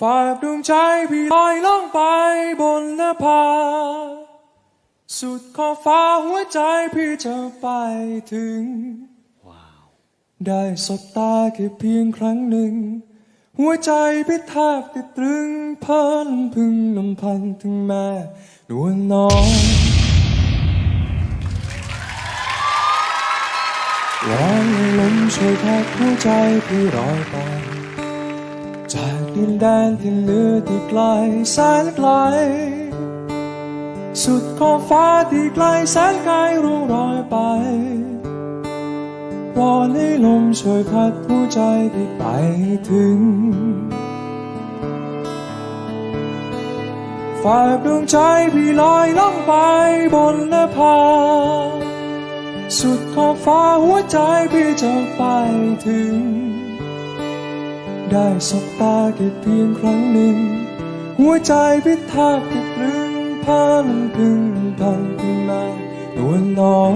ฝากดวงใจพี่ลอยล่องไปบนนภา สุดขอบฟ้าหัวใจพี่จะไปถึง ได้สบตาแค่เพียงครั้งหนึ่ง หัวใจพี่แทบติดตรึงเพิ่นพึงลำพันถึงแม่นวลน้องวอนให้ลมช่วยพัดหัวใจพี่ลอยไป จากดินแดนที่เหลือที่ไกลแสนไกล สุดขอบฟ้าที่ไกลแสนไกลร่วงรอยไปวอนให้ลมช่วยพัดหัวใจพี่ไปถึงฝากดวงใจพี่ลอยล่องไปบนนภา สุดขอบฟ้าหัวใจพี่จะไปถึง ได้สบตาแค่เพียงครั้งหนึ่ง หัวใจพี่แทบติดตรึงพามันพึงพันพึงมานวลน้อง